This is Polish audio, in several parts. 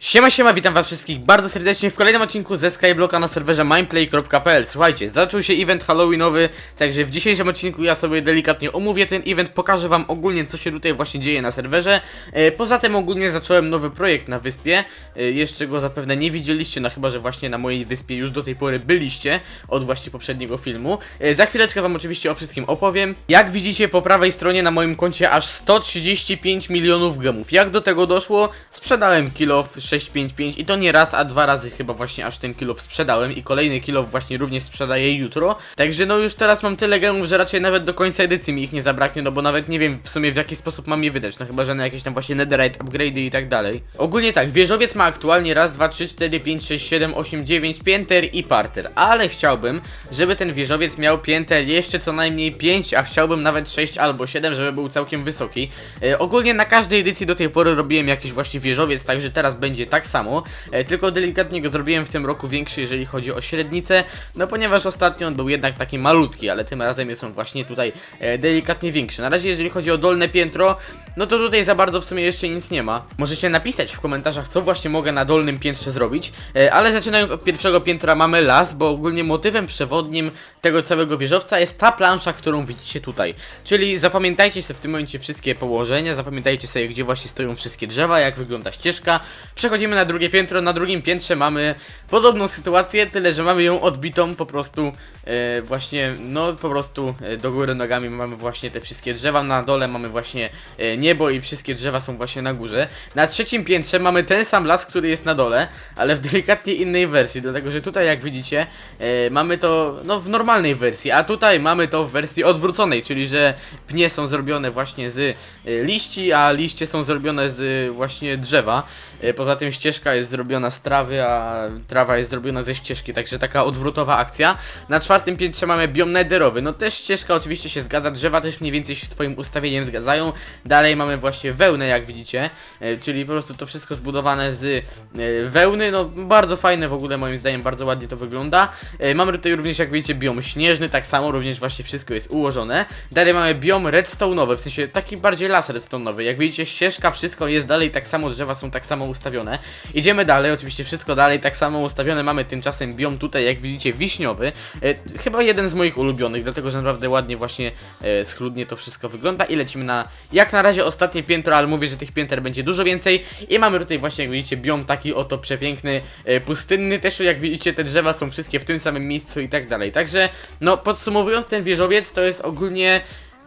Siema, siema, witam was wszystkich bardzo serdecznie w kolejnym odcinku ze Skyblocka na serwerze mindplay.pl Słuchajcie, zaczął się event halloweenowy, także w dzisiejszym odcinku ja sobie delikatnie omówię ten event, pokażę wam ogólnie co się tutaj właśnie dzieje na serwerze. E, Poza tym ogólnie zacząłem nowy projekt na wyspie, e, jeszcze go zapewne nie widzieliście, no chyba, że właśnie na mojej wyspie już do tej pory byliście od właśnie poprzedniego filmu. E, Za chwileczkę wam oczywiście o wszystkim opowiem. Jak widzicie po prawej stronie na moim koncie aż 135 milionów gemów. Jak do tego doszło? Sprzedałem kilo 655 i to nie raz, a dwa razy chyba właśnie aż ten kilo sprzedałem i kolejny kilo właśnie również sprzedaję jutro. Także no już teraz mam tyle gemów, że raczej nawet do końca edycji mi ich nie zabraknie, no bo nawet nie wiem w sumie w jaki sposób mam je wydać, no chyba, że na jakieś tam właśnie netherite upgrade'y i tak dalej. Ogólnie tak, wieżowiec ma aktualnie raz, dwa, trzy, cztery, pięć, sześć, siedem, osiem, dziewięć pięter i parter, ale chciałbym, żeby ten wieżowiec miał pięter jeszcze co najmniej 5, a chciałbym nawet 6 albo 7, żeby był całkiem wysoki. E, ogólnie na każdej edycji do tej pory robiłem jakiś właśnie wieżowiec, także teraz będzie tak samo, e, tylko delikatnie go zrobiłem w tym roku większy, jeżeli chodzi o średnicę, no ponieważ ostatnio on był jednak taki malutki, ale tym razem jest on właśnie tutaj e, delikatnie większy. Na razie jeżeli chodzi o dolne piętro, no to tutaj za bardzo w sumie jeszcze nic nie ma. Możecie napisać w komentarzach, co właśnie mogę na dolnym piętrze zrobić, e, ale zaczynając od pierwszego piętra mamy las, bo ogólnie motywem przewodnim tego całego wieżowca jest ta plansza, którą widzicie tutaj. Czyli zapamiętajcie sobie w tym momencie wszystkie położenia, zapamiętajcie sobie, gdzie właśnie stoją wszystkie drzewa, jak wygląda ścieżka. Przechodzimy na drugie piętro, na drugim piętrze mamy podobną sytuację, tyle że mamy ją odbitą po prostu e, właśnie, no po prostu e, do góry nogami mamy właśnie te wszystkie drzewa, na dole mamy właśnie e, niebo i wszystkie drzewa są właśnie na górze. Na trzecim piętrze mamy ten sam las, który jest na dole, ale w delikatnie innej wersji, dlatego że tutaj jak widzicie e, mamy to no w normalnej wersji, a tutaj mamy to w wersji odwróconej, czyli że pnie są zrobione właśnie z e, liści, a liście są zrobione z e, właśnie drzewa. E, Poza tym ścieżka jest zrobiona z trawy, a trawa jest zrobiona ze ścieżki, także taka odwrótowa akcja. Na czwartym piętrze mamy biom nederowy, no też ścieżka oczywiście się zgadza, drzewa też mniej więcej się swoim ustawieniem zgadzają. Dalej mamy właśnie wełnę, jak widzicie, e, czyli po prostu to wszystko zbudowane z e, wełny, no bardzo fajne w ogóle moim zdaniem, bardzo ładnie to wygląda. Mamy tutaj również, jak widzicie, biom śnieżny, tak samo również właśnie wszystko jest ułożone. Dalej mamy biom redstone'owy, w sensie taki bardziej las redstone'owy. Jak widzicie, ścieżka, wszystko jest dalej tak samo, drzewa są tak samo ustawione. Idziemy dalej, oczywiście wszystko dalej tak samo ustawione. Mamy tymczasem biom tutaj, jak widzicie, wiśniowy. E, chyba jeden z moich ulubionych, dlatego że naprawdę ładnie właśnie e, schludnie to wszystko wygląda. I lecimy na, jak na razie, ostatnie piętro, ale mówię, że tych pięter będzie dużo więcej. I mamy tutaj właśnie, jak widzicie, biom taki oto przepiękny, e, pustynny. Też, jak widzicie, te drzewa są wszystkie w tym samym miejscu i tak dalej. Także, no, podsumowując, ten wieżowiec to jest ogólnie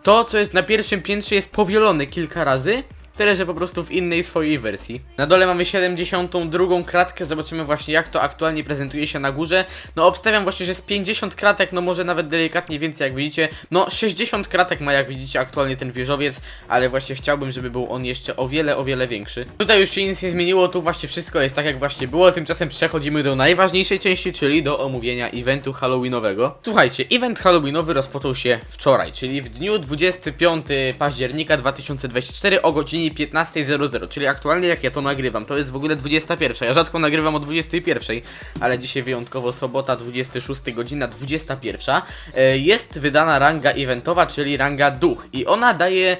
to, co jest na pierwszym piętrze, jest powielone kilka razy. Tyle, że po prostu w innej swojej wersji. Na dole mamy 72 kratkę, zobaczymy właśnie jak to aktualnie prezentuje się na górze. No obstawiam właśnie, że z 50 kratek, no może nawet delikatnie więcej jak widzicie. No 60 kratek ma jak widzicie aktualnie ten wieżowiec, ale właśnie chciałbym, żeby był on jeszcze o wiele, o wiele większy. Tutaj już się nic nie zmieniło, tu właśnie wszystko jest tak jak właśnie było, tymczasem przechodzimy do najważniejszej części, czyli do omówienia eventu halloweenowego. Słuchajcie, event halloweenowy rozpoczął się wczoraj, czyli w dniu 25 października 2024 o godzinie 15.00, czyli aktualnie jak ja to nagrywam, to jest w ogóle 21. Ja rzadko nagrywam o 21, ale dzisiaj wyjątkowo sobota 26 godzina 21. E, Jest wydana ranga eventowa, czyli ranga duch i ona daje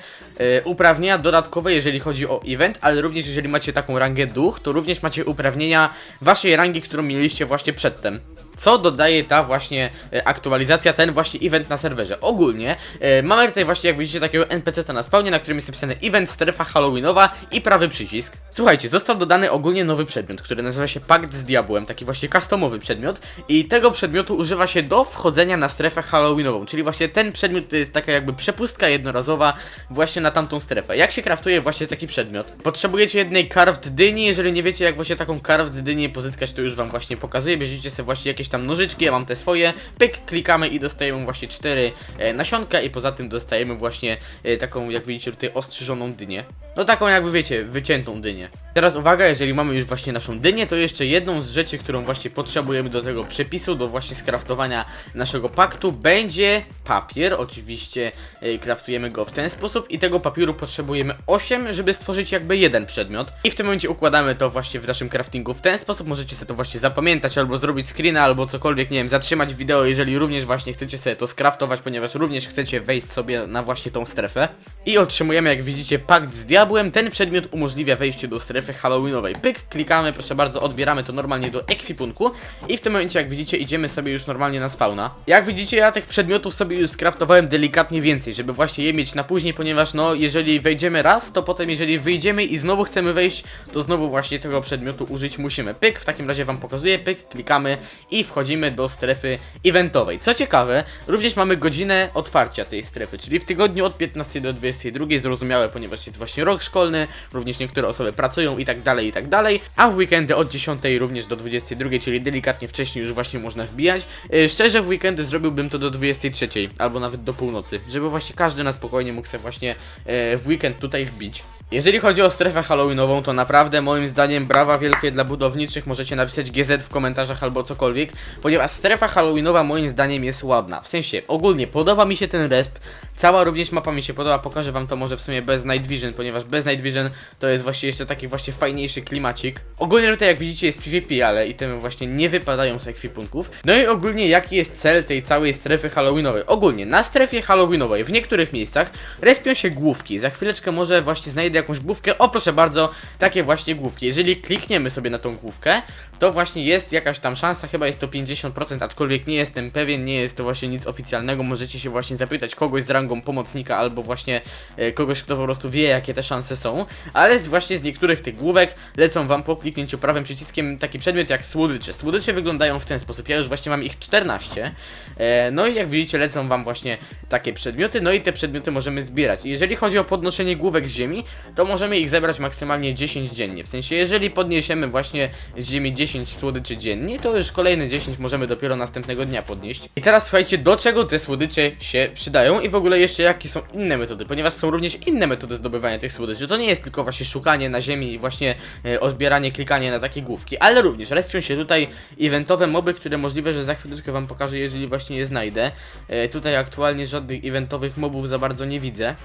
uprawnienia dodatkowe, jeżeli chodzi o event, ale również jeżeli macie taką rangę duch, to również macie uprawnienia waszej rangi, którą mieliście właśnie przedtem co dodaje ta właśnie e, aktualizacja, ten właśnie event na serwerze. Ogólnie e, mamy tutaj właśnie, jak widzicie, takiego NPC na spawnie, na którym jest napisane event strefa halloweenowa i prawy przycisk. Słuchajcie, został dodany ogólnie nowy przedmiot, który nazywa się Pakt z Diabłem, taki właśnie customowy przedmiot i tego przedmiotu używa się do wchodzenia na strefę halloweenową, czyli właśnie ten przedmiot to jest taka jakby przepustka jednorazowa właśnie na tamtą strefę. Jak się kraftuje właśnie taki przedmiot? Potrzebujecie jednej carved dyni, jeżeli nie wiecie jak właśnie taką carved pozyskać, to już wam właśnie pokazuję, bierzecie sobie właśnie jakieś tam nożyczki, ja mam te swoje, pyk, klikamy i dostajemy właśnie cztery e, nasionka i poza tym dostajemy właśnie e, taką, jak widzicie tutaj, ostrzyżoną dynię. No taką jakby wiecie, wyciętą dynię. Teraz uwaga, jeżeli mamy już właśnie naszą dynię, to jeszcze jedną z rzeczy, którą właśnie potrzebujemy do tego przepisu, do właśnie skraftowania naszego paktu, będzie papier. Oczywiście e, kraftujemy go w ten sposób i tego tego papieru potrzebujemy 8, żeby stworzyć jakby jeden przedmiot. I w tym momencie układamy to właśnie w naszym craftingu. W ten sposób możecie sobie to właśnie zapamiętać, albo zrobić screena, albo cokolwiek, nie wiem, zatrzymać wideo, jeżeli również właśnie chcecie sobie to skraftować, ponieważ również chcecie wejść sobie na właśnie tą strefę. I otrzymujemy, jak widzicie, pakt z diabłem. Ten przedmiot umożliwia wejście do strefy halloweenowej. Pyk, klikamy, proszę bardzo, odbieramy to normalnie do ekwipunku. I w tym momencie, jak widzicie, idziemy sobie już normalnie na spawna. Jak widzicie, ja tych przedmiotów sobie już skraftowałem delikatnie więcej, żeby właśnie je mieć na później, ponieważ no, jeżeli wejdziemy raz, to potem jeżeli wyjdziemy i znowu chcemy wejść, to znowu właśnie tego przedmiotu użyć musimy. Pyk, w takim razie wam pokazuję, pyk, klikamy i wchodzimy do strefy eventowej. Co ciekawe, również mamy godzinę otwarcia tej strefy, czyli w tygodniu od 15 do 22, zrozumiałe, ponieważ jest właśnie rok szkolny, również niektóre osoby pracują i tak dalej, i tak dalej, a w weekendy od 10 również do 22, czyli delikatnie wcześniej już właśnie można wbijać. Yy, szczerze w weekendy zrobiłbym to do 23, albo nawet do północy, żeby właśnie każdy na spokojnie mógł sobie właśnie e, w weekend tutaj wbić. Jeżeli chodzi o strefę halloweenową, to naprawdę moim zdaniem brawa wielkie dla budowniczych, możecie napisać GZ w komentarzach albo cokolwiek, ponieważ strefa halloweenowa moim zdaniem jest ładna. W sensie, ogólnie podoba mi się ten resp, cała również mapa mi się podoba, pokażę wam to może w sumie bez Night Vision, ponieważ bez Night Vision to jest właśnie jeszcze taki właśnie fajniejszy klimacik. Ogólnie tutaj jak widzicie jest PvP, ale itemy właśnie nie wypadają z ekwipunków. No i ogólnie jaki jest cel tej całej strefy halloweenowej? Ogólnie na strefie halloweenowej w niektórych miejscach respią się główki, za chwileczkę może właśnie znajdę jakąś główkę, o proszę bardzo, takie właśnie główki. Jeżeli klikniemy sobie na tą główkę, to właśnie jest jakaś tam szansa, chyba jest to 50%, aczkolwiek nie jestem pewien, nie jest to właśnie nic oficjalnego, możecie się właśnie zapytać kogoś z rangą pomocnika albo właśnie e, kogoś, kto po prostu wie jakie te szanse są, ale z, właśnie z niektórych tych główek lecą wam po kliknięciu prawym przyciskiem taki przedmiot jak słodycze. Słodycze wyglądają w ten sposób, ja już właśnie mam ich 14, e, no i jak widzicie lecą wam właśnie takie przedmioty, no i te przedmioty możemy zbierać. Jeżeli chodzi o podnoszenie główek z ziemi, to możemy ich zebrać maksymalnie 10 dziennie. W sensie, jeżeli podniesiemy właśnie z ziemi 10 słodyczy dziennie, to już kolejne 10 możemy dopiero następnego dnia podnieść. I teraz słuchajcie, do czego te słodycze się przydają i w ogóle jeszcze jakie są inne metody, ponieważ są również inne metody zdobywania tych słodyczy. To nie jest tylko właśnie szukanie na ziemi i właśnie e, odbieranie, klikanie na takie główki, ale również respią się tutaj eventowe moby, które możliwe, że za chwileczkę wam pokażę, jeżeli właśnie je znajdę. E, tutaj aktualnie żadnych eventowych mobów za bardzo nie widzę.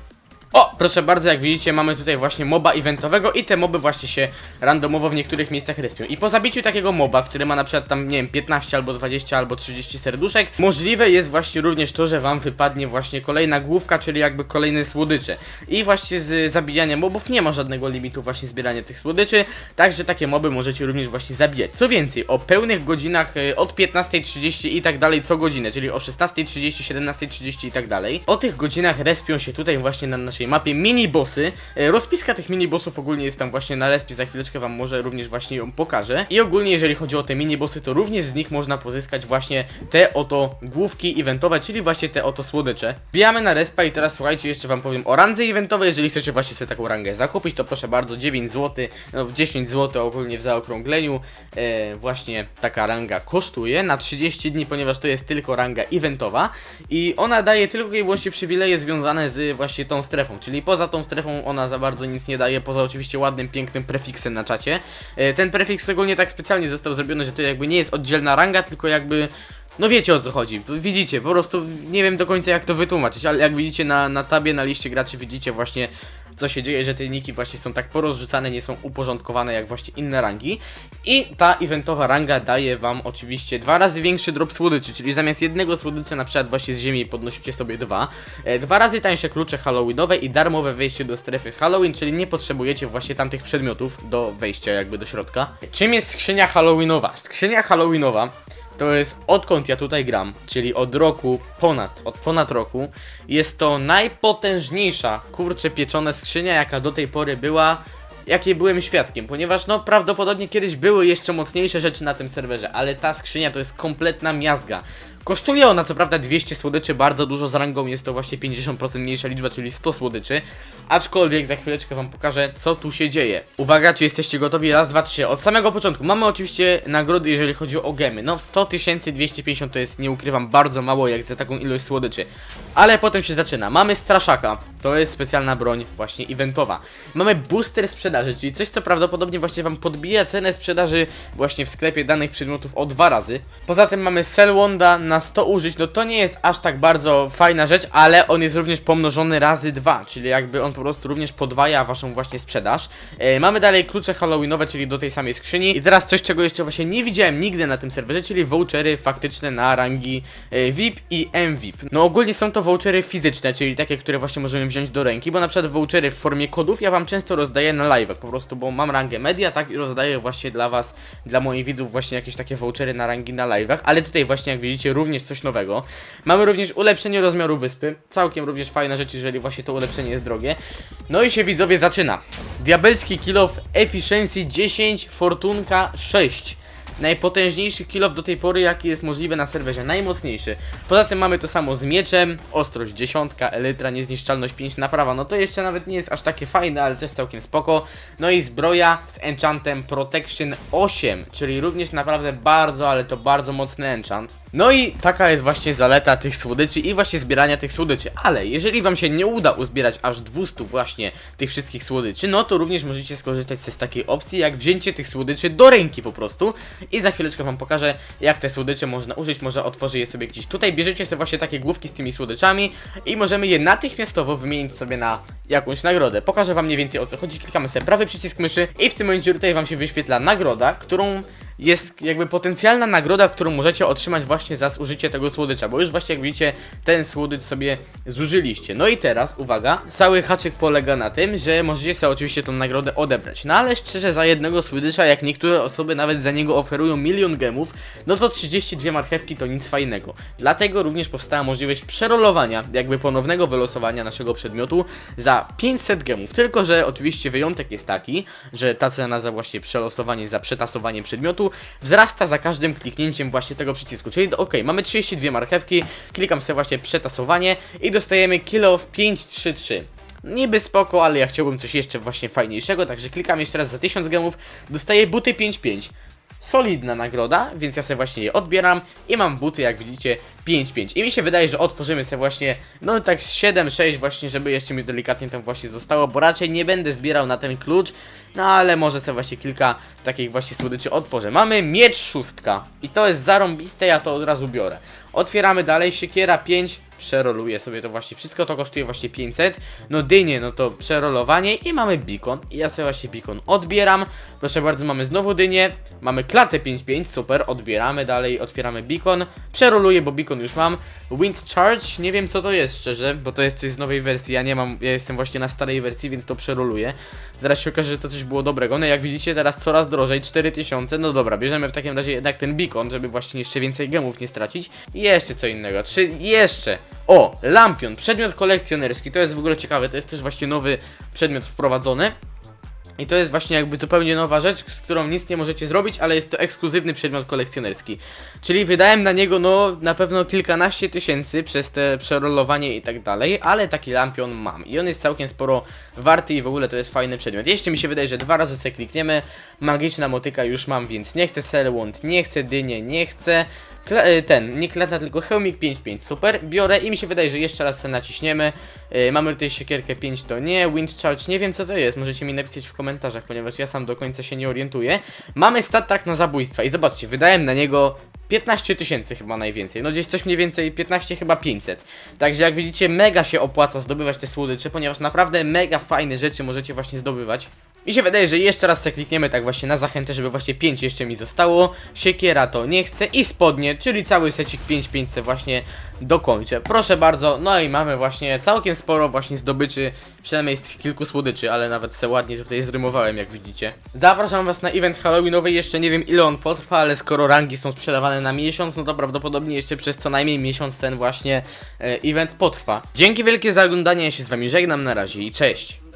O, proszę bardzo, jak widzicie, mamy tutaj właśnie moba eventowego i te moby właśnie się randomowo w niektórych miejscach respią. I po zabiciu takiego moba, który ma na przykład tam, nie wiem, 15 albo 20 albo 30 serduszek, możliwe jest właśnie również to, że wam wypadnie właśnie kolejna główka, czyli jakby kolejne słodycze. I właśnie z zabijania mobów nie ma żadnego limitu właśnie zbierania tych słodyczy, także takie moby możecie również właśnie zabijać. Co więcej, o pełnych godzinach y, od 15.30 i tak dalej co godzinę, czyli o 16.30, 17.30 i tak dalej. O tych godzinach respią się tutaj właśnie na naszej mapie mini-bossy. E, Rozpiska tych mini-bossów ogólnie jest tam właśnie na respie, za chwileczkę wam może również właśnie ją pokażę. I ogólnie jeżeli chodzi o te mini-bossy, to również z nich można pozyskać właśnie te oto główki eventowe, czyli właśnie te oto słodycze. Bijamy na respa i teraz słuchajcie, jeszcze wam powiem o randze eventowej, jeżeli chcecie właśnie sobie taką rangę zakupić, to proszę bardzo, 9 zł, no 10 zł ogólnie w zaokrągleniu, e, właśnie taka ranga kosztuje na 30 dni, ponieważ to jest tylko ranga eventowa i ona daje tylko i wyłącznie przywileje związane z właśnie tą strefą, czyli poza tą strefą ona za bardzo nic nie daje, poza oczywiście ładnym, pięknym prefiksem na czacie. E, Ten prefiks ogólnie tak specjalnie został zrobiony, że to jakby nie jest oddzielna ranga, tylko jakby no wiecie o co chodzi, widzicie, po prostu nie wiem do końca jak to wytłumaczyć, ale jak widzicie na, na tabie, na liście graczy widzicie właśnie co się dzieje, że te niki właśnie są tak porozrzucane, nie są uporządkowane jak właśnie inne rangi i ta eventowa ranga daje wam oczywiście dwa razy większy drop słodyczy, czyli zamiast jednego słodycza na przykład właśnie z ziemi podnosicie sobie dwa, e, dwa razy tańsze klucze halloweenowe i darmowe wejście do strefy Halloween, czyli nie potrzebujecie właśnie tamtych przedmiotów do wejścia jakby do środka. Czym jest skrzynia halloweenowa? Skrzynia halloweenowa to jest odkąd ja tutaj gram, czyli od roku ponad, od ponad roku, jest to najpotężniejsza kurcze pieczone skrzynia, jaka do tej pory była, jakiej byłem świadkiem, ponieważ no prawdopodobnie kiedyś były jeszcze mocniejsze rzeczy na tym serwerze, ale ta skrzynia to jest kompletna miazga. Kosztuje ona co prawda 200 słodyczy, bardzo dużo z rangą jest to właśnie 50% mniejsza liczba, czyli 100 słodyczy. Aczkolwiek za chwileczkę wam pokażę co tu się dzieje. Uwaga, czy jesteście gotowi? Raz, dwa, trzy. Od samego początku mamy oczywiście nagrody, jeżeli chodzi o gemy. No 100 250 to jest, nie ukrywam, bardzo mało jak za taką ilość słodyczy. Ale potem się zaczyna. Mamy straszaka, to jest specjalna broń właśnie eventowa. Mamy booster sprzedaży, czyli coś co prawdopodobnie właśnie wam podbija cenę sprzedaży właśnie w sklepie danych przedmiotów o dwa razy. Poza tym mamy Selwonda na 100 użyć, no to nie jest aż tak bardzo fajna rzecz, ale on jest również pomnożony razy 2, czyli jakby on po prostu również podwaja waszą właśnie sprzedaż. E, mamy dalej klucze halloweenowe, czyli do tej samej skrzyni. I teraz coś, czego jeszcze właśnie nie widziałem nigdy na tym serwerze, czyli vouchery faktyczne na rangi e, VIP i MVIP. No ogólnie są to vouchery fizyczne, czyli takie, które właśnie możemy wziąć do ręki, bo na przykład vouchery w formie kodów ja wam często rozdaję na live'ach, po prostu, bo mam rangę media, tak, i rozdaję właśnie dla was, dla moich widzów właśnie jakieś takie vouchery na rangi na live'ach, ale tutaj właśnie jak widzicie również coś nowego. Mamy również ulepszenie rozmiaru wyspy, całkiem również fajna rzecz, jeżeli właśnie to ulepszenie jest drogie. No i się widzowie zaczyna. Diabelski kill of Efficiency 10, Fortunka 6. Najpotężniejszy kill do tej pory, jaki jest możliwy na serwerze, najmocniejszy. Poza tym mamy to samo z mieczem, ostrość 10, elytra, niezniszczalność 5, naprawa, no to jeszcze nawet nie jest aż takie fajne, ale też całkiem spoko. No i zbroja z enchantem Protection 8, czyli również naprawdę bardzo, ale to bardzo mocny enchant. No i taka jest właśnie zaleta tych słodyczy i właśnie zbierania tych słodyczy, ale jeżeli wam się nie uda uzbierać aż 200 właśnie tych wszystkich słodyczy, no to również możecie skorzystać z takiej opcji jak wzięcie tych słodyczy do ręki po prostu. I za chwileczkę wam pokażę jak te słodycze można użyć, może otworzę je sobie gdzieś tutaj, bierzecie sobie właśnie takie główki z tymi słodyczami i możemy je natychmiastowo wymienić sobie na jakąś nagrodę. Pokażę wam mniej więcej o co chodzi, klikamy sobie prawy przycisk myszy i w tym momencie tutaj wam się wyświetla nagroda, którą jest jakby potencjalna nagroda, którą możecie otrzymać właśnie za zużycie tego słodycza, bo już właśnie jak widzicie, ten słodycz sobie zużyliście. No i teraz, uwaga, cały haczyk polega na tym, że możecie sobie oczywiście tą nagrodę odebrać. No ale szczerze, za jednego słodycza, jak niektóre osoby nawet za niego oferują milion gemów, no to 32 marchewki to nic fajnego. Dlatego również powstała możliwość przerolowania, jakby ponownego wylosowania naszego przedmiotu za 500 gemów. Tylko, że oczywiście wyjątek jest taki, że ta cena za właśnie przelosowanie, za przetasowanie przedmiotu wzrasta za każdym kliknięciem właśnie tego przycisku. Czyli ok, mamy 32 marchewki, klikam sobie właśnie przetasowanie i dostajemy kilo w 533. Niby spoko, ale ja chciałbym coś jeszcze właśnie fajniejszego, także klikam jeszcze raz za 1000 gemów, dostaję buty 5-5. Solidna nagroda, więc ja sobie właśnie je odbieram i mam buty, jak widzicie, 5-5. I mi się wydaje, że otworzymy sobie właśnie, no tak z 7-6 właśnie, żeby jeszcze mi delikatnie tam właśnie zostało, bo raczej nie będę zbierał na ten klucz, no ale może sobie właśnie kilka takich właśnie słodyczy otworzę. Mamy miecz szóstka i to jest zarąbiste, ja to od razu biorę. Otwieramy dalej, siekiera 5, przeroluję sobie to właśnie, wszystko to kosztuje właśnie 500, no dynie, no to przerolowanie i mamy beacon i ja sobie właśnie beacon odbieram, proszę bardzo, mamy znowu dynię, mamy klatę 5-5, super, odbieramy dalej, otwieramy beacon, przeroluję, bo beacon już mam, wind charge, nie wiem co to jest szczerze, bo to jest coś z nowej wersji, ja nie mam, ja jestem właśnie na starej wersji, więc to przeroluję, zaraz się okaże, że to coś było dobrego, no jak widzicie teraz coraz drożej, 4000, no dobra, bierzemy w takim razie jednak ten beacon, żeby właśnie jeszcze więcej gemów nie stracić. I jeszcze co innego, czy jeszcze, o, lampion, przedmiot kolekcjonerski, to jest w ogóle ciekawe, to jest też właśnie nowy przedmiot wprowadzony. I to jest właśnie jakby zupełnie nowa rzecz, z którą nic nie możecie zrobić, ale jest to ekskluzywny przedmiot kolekcjonerski. Czyli wydałem na niego no na pewno kilkanaście tysięcy przez te przerolowanie i tak dalej, ale taki lampion mam. I on jest całkiem sporo warty i w ogóle to jest fajny przedmiot. Jeszcze mi się wydaje, że dwa razy sobie klikniemy, magiczna motyka już mam, więc nie chcę Selwond, nie chcę dynie, nie chcę Kla y, ten, nie klata, tylko hełmik 5-5, super, biorę i mi się wydaje, że jeszcze raz naciśniemy. Yy, mamy tutaj siekierkę 5, to nie, wind charge, nie wiem co to jest, możecie mi napisać w komentarzach, ponieważ ja sam do końca się nie orientuję. Mamy stat track na zabójstwa i zobaczcie, wydałem na niego 15 tysięcy chyba najwięcej, no gdzieś coś mniej więcej 15 chyba 500. Także jak widzicie mega się opłaca zdobywać te słodycze, ponieważ naprawdę mega fajne rzeczy możecie właśnie zdobywać. Mi się wydaje, że jeszcze raz sobie klikniemy tak właśnie na zachętę, żeby właśnie 5 jeszcze mi zostało. Siekiera to nie chcę i spodnie, czyli cały secik 5-5 se właśnie dokończę. Proszę bardzo, no i mamy właśnie całkiem sporo właśnie zdobyczy, przynajmniej z tych kilku słodyczy, ale nawet se ładnie tutaj zrymowałem, jak widzicie. Zapraszam was na event Halloweenowy, jeszcze nie wiem ile on potrwa, ale skoro rangi są sprzedawane na miesiąc, no to prawdopodobnie jeszcze przez co najmniej miesiąc ten właśnie e, event potrwa. Dzięki wielkie za oglądanie, ja się z wami żegnam, na razie i cześć!